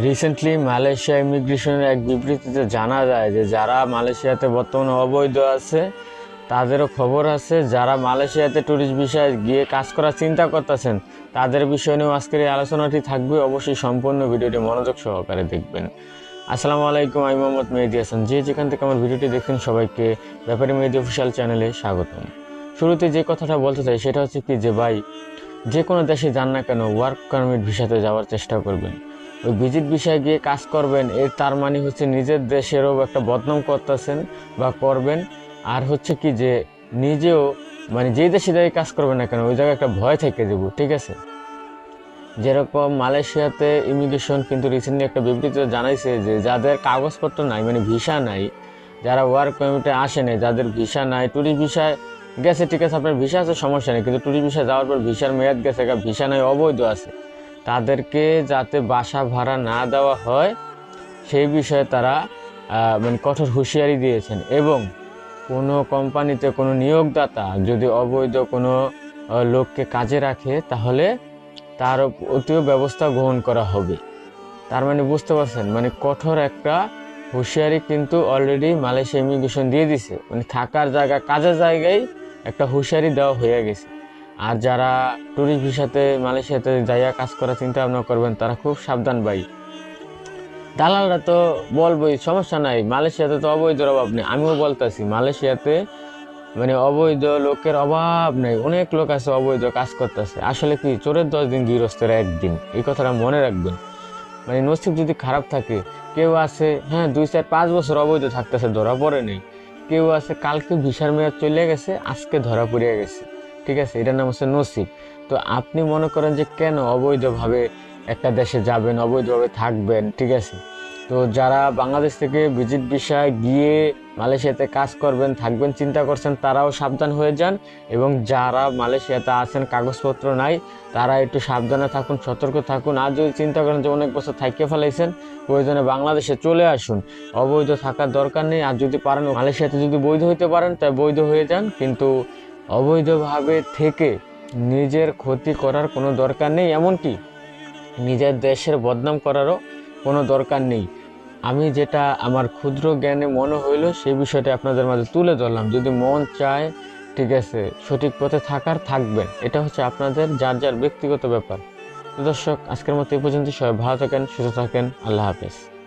Recently Malaysia ইমিগ্রেশনের এক বিবৃতিতে জানা যায় যে যারা মালয়েশিয়াতে বর্তমানে অবৈধ আছে, তাদেরও খবর আছে, যারা মালয়েশিয়াতে ট্যুরিস্ট বিষয়ে গিয়ে কাজ করার চিন্তা করতেছেন, তাদের বিষয় নিয়েও আজকের এই আলোচনাটি থাকবে। অবশ্যই সম্পূর্ণ ভিডিওটি মনোযোগ সহকারে দেখবেন। আসসালামু আলাইকুম, আমি মোহাম্মদ মেহেদি হাসান। যে যেখান থেকে আমার ভিডিওটি দেখছেন সবাইকে ব্যাপারে মেহেদি অফিসিয়াল চ্যানেলে স্বাগতম। শুরুতে যে কথাটা বলতে চাই, সেটা হচ্ছে কি যে, ভাই, যে কোনো দেশে যান না কেন ওয়ার্ক পারমিট ভিসাতে যাওয়ার চেষ্টা করবেন। ওই ভিজিট বিষয়ে গিয়ে কাজ করবেন, এর তার মানে হচ্ছে নিজের দেশেরও একটা বদনাম করতেছেন বা করবেন। আর হচ্ছে কি যে নিজেও মানে যেই দেশে দাঁড়িয়ে কাজ করবেন না কেন, ওই জায়গায় একটা ভয় থেকে দেবো ঠিক আছে? যেরকম মালয়েশিয়াতে ইমিগ্রেশন কিন্তু রিসেন্টলি একটা বিবৃতিতে জানাইছে যে যাদের কাগজপত্র নাই মানে ভিসা নাই, যারা ওয়ার্ক পারমিটে আসেনি যাদের ভিসা নাই ট্যুরিস্ট ভিসায় গেছে, ঠিক আছে, আপনার ভিসা আছে, সমস্যা নেই, কিন্তু ট্যুরিস্ট ভিসা যাওয়ার পর ভিসার মেয়াদ গেছে ভিসা নাই, অবৈধ আছে। তাদেরকে যাতে বাসা ভাড়া না দেওয়া হয়, সেই বিষয়ে তারা মানে কঠোর হুঁশিয়ারি দিয়েছেন। এবং কোনো কোম্পানিতে কোনো নিয়োগদাতা যদি অবৈধ কোনো লোককে কাজে রাখে, তাহলে তার অতিও ব্যবস্থা গ্রহণ করা হবে। তার মানে বুঝতে পারছেন? মানে কঠোর একটা হুঁশিয়ারি কিন্তু অলরেডি মালয়েশিয়া ইমিগ্রেশন দিয়ে দিছে। মানে থাকার জায়গা, কাজের জায়গায় একটা হুঁশিয়ারি দেওয়া হয়ে গেছে। আর যারা ট্যুরিস্ট ভিসাতে মালয়েশিয়াতে যাইয়া কাজ করার চিন্তা ভাবনা করবেন, তারা খুব সাবধান ভাই। দালালরা তো বলবোই, সমস্যা নাই, মালয়েশিয়াতে তো অবৈধর অভাব নেই। আমিও বলতেছি, মালয়েশিয়াতে মানে অবৈধ লোকের অভাব নেই। অনেক লোক আছে অবৈধ কাজ করতেছে। আসলে কি, চোরের দশ দিন গৃহস্থের একদিন। এই কথাটা মনে রাখবেন। মানে নসিব যদি খারাপ থাকে, কেউ আছে হ্যাঁ দুই চার পাঁচ বছর অবৈধ থাকতেছে, ধরা পড়ে নেই। কেউ আছে, কালকে ভিসার মেয়াদ চলে গেছে, আজকে ধরা পড়ে গেছে। ঠিক আছে? এটার নাম হচ্ছে নসিব। তো আপনি মনে করেন যে কেন অবৈধভাবে একটা দেশে যাবেন, অবৈধভাবে থাকবেন, ঠিক আছে? তো যারা বাংলাদেশ থেকে ভিজিট বিষয় গিয়ে মালয়েশিয়াতে কাজ করবেন, থাকবেন, চিন্তা করছেন, তারাও সাবধান হয়ে যান এবং যারা মালয়েশিয়াতে আছেন, কাগজপত্র নাই, তারা একটু সাবধানে থাকুন, সতর্ক থাকুন। আর যদি চিন্তা করেন যে অনেক বছর থাকিয়ে ফেলাইছেন, প্রয়োজনে বাংলাদেশে চলে আসুন। অবৈধ থাকার দরকার নেই। আর যদি পারেন, মালয়েশিয়াতে যদি বৈধ হইতে পারেন, তাই বৈধ হয়ে যান। কিন্তু অবৈধভাবে থেকে নিজের ক্ষতি করার কোনো দরকার নেই, এমনকি নিজের দেশের বদনাম করারও কোনো দরকার নেই। আমি যেটা আমার ক্ষুদ্র জ্ঞানে মনে হইল সেই বিষয়টা আপনাদের মাঝে তুলে ধরলাম। যদি মন চায়, ঠিক আছে, সঠিক পথে থাকার, থাকবেন। এটা হচ্ছে আপনাদের যার যার ব্যক্তিগত ব্যাপার। দর্শক, আজকের মতো এই পর্যন্ত সবাই ভালো থাকেন, সুস্থ থাকেন। আল্লাহ হাফেজ।